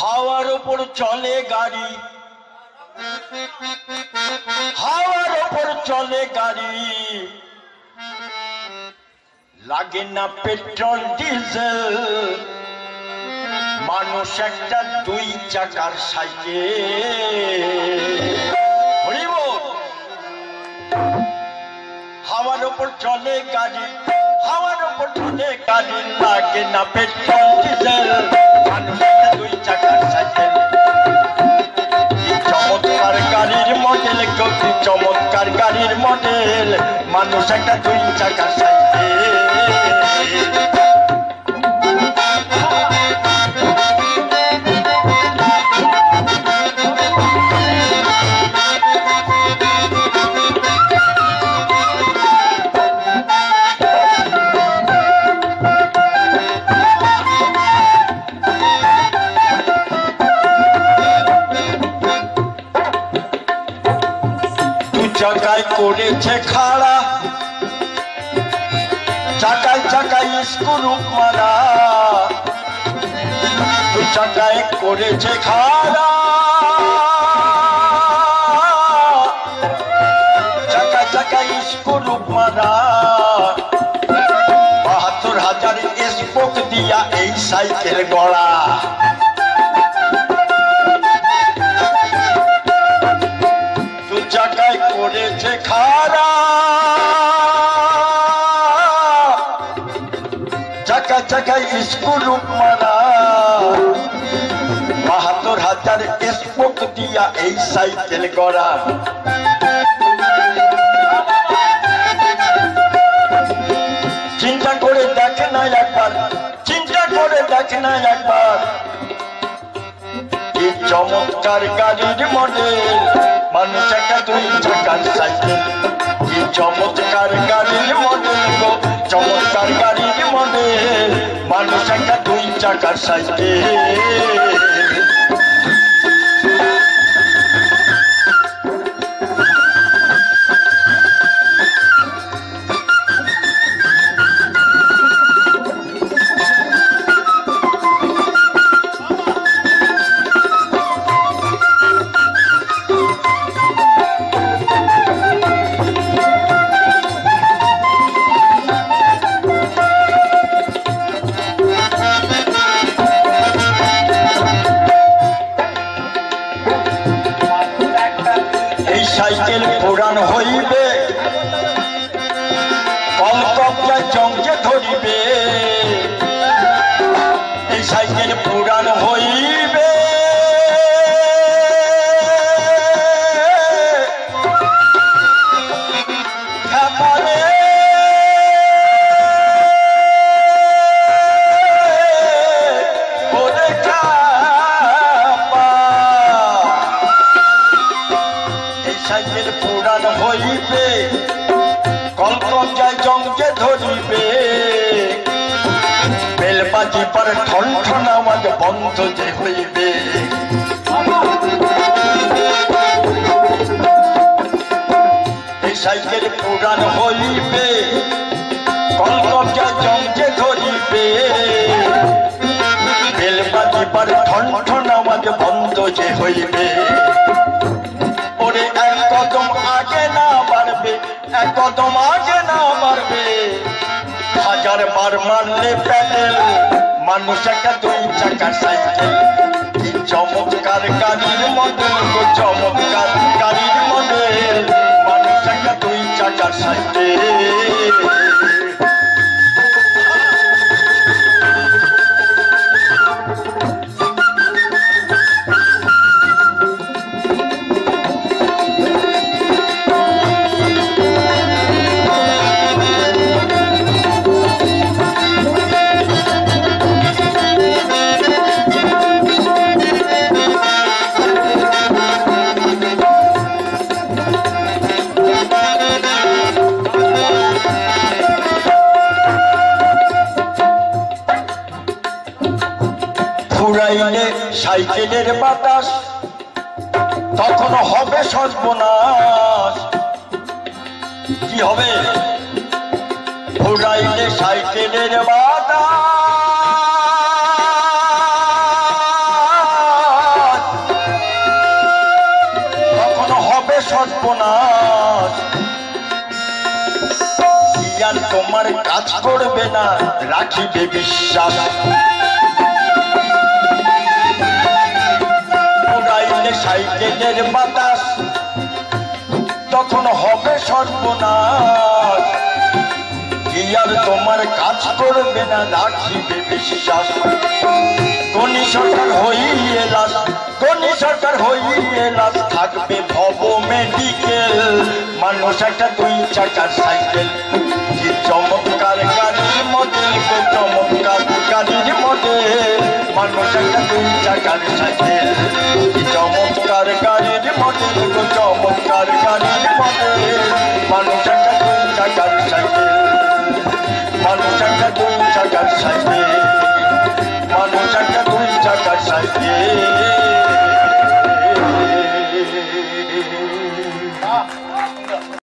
হাওয়ার ওপর চলে গাড়ি। হাওয়ার ওপর চলে গাড়ি। লাগে না পেট্রোল, ডিজেল। মানুষ একটা দুই চাকার হরিবল। হাওয়ার ওপর চলে গাড়ি। লাগে না মানুষ দুই চাকার সাইকেল। চমৎকার গাড়ির মডেল চমৎকার গাড়ির মডেল। মানুষ একটা দুই চাকার সাইকেল। করেছে খাড়া। চাকায় চাকায় স্ক্রু মারা। দু করেছে খাড়া। চাকায় চাকায় স্ক্রু মারা। বাহাত্তর হাজার স্পোক দিয়া এই সাইকেল গড়া। বাহাত্তর হাজার স্পোক দিয়া এই সাইকেল গড়া। চিন্তা করে দেখে না একবার, চিন্তা করে দেখে না একবার। কি চমৎকার গাড়ির মডেল, মানুষ একটা দুই চাকার সাইকেল। কি চমৎকার গাড়ির মডেল মানুষ একটা দুই চাকার পুরান হইবে কলকবজায় জঙ্গে ধরিবে। এই সাইকেল পুরাণ হইবে পুরান হইবে কলকবজায় জঙ্গে ধরিবে। বেলবাজি পর ঠন ঠন আওয়াজ বন্ধ যে হইবে। সাইকেল পুরান হইবে কলকবজায় জঙ্গে ধরিবে। বেলবাজি পর ঠন ঠন আওয়াজ বন্ধ যে হইবে। কদম আগে না মারবে? হাজার বার মারলে প্যাডেল মানুষ একটা দুই চাকার সাইকেল চমৎকার গাড়ির মডেল চমৎকার গাড়ির মডেল। মানুষ একটা দুই চাকার সাইকেল। গায়ে সাইকেলের বাতাস, তখন হবে সর্বনাশ। কি হবে? ফুরাইলে সাইকেলের বাতাস। তখন হবে সর্বনাশ। তোমার কাজ করবে না? রাখিবে বিশ্বাস। সাইকেলের বাতাস, তখন হবে সর্বনাশ। কি আর তোমার কাজ করবে না রাখিবে বিশ্বাস? কোনি সরকার হইয়ে লাশ কোনি সরকার হইয়ে লাশ, থাকবে ভব মেডিকেল মানুষ একটা দুই চাকার সাইকেল। কি চমৎকার গাড়ির মডেল গো চমৎকার গাড়ির মডেল মানুষ একটা দুই চাকার সাইকেল। কি চমৎকার গাড়ির মডেল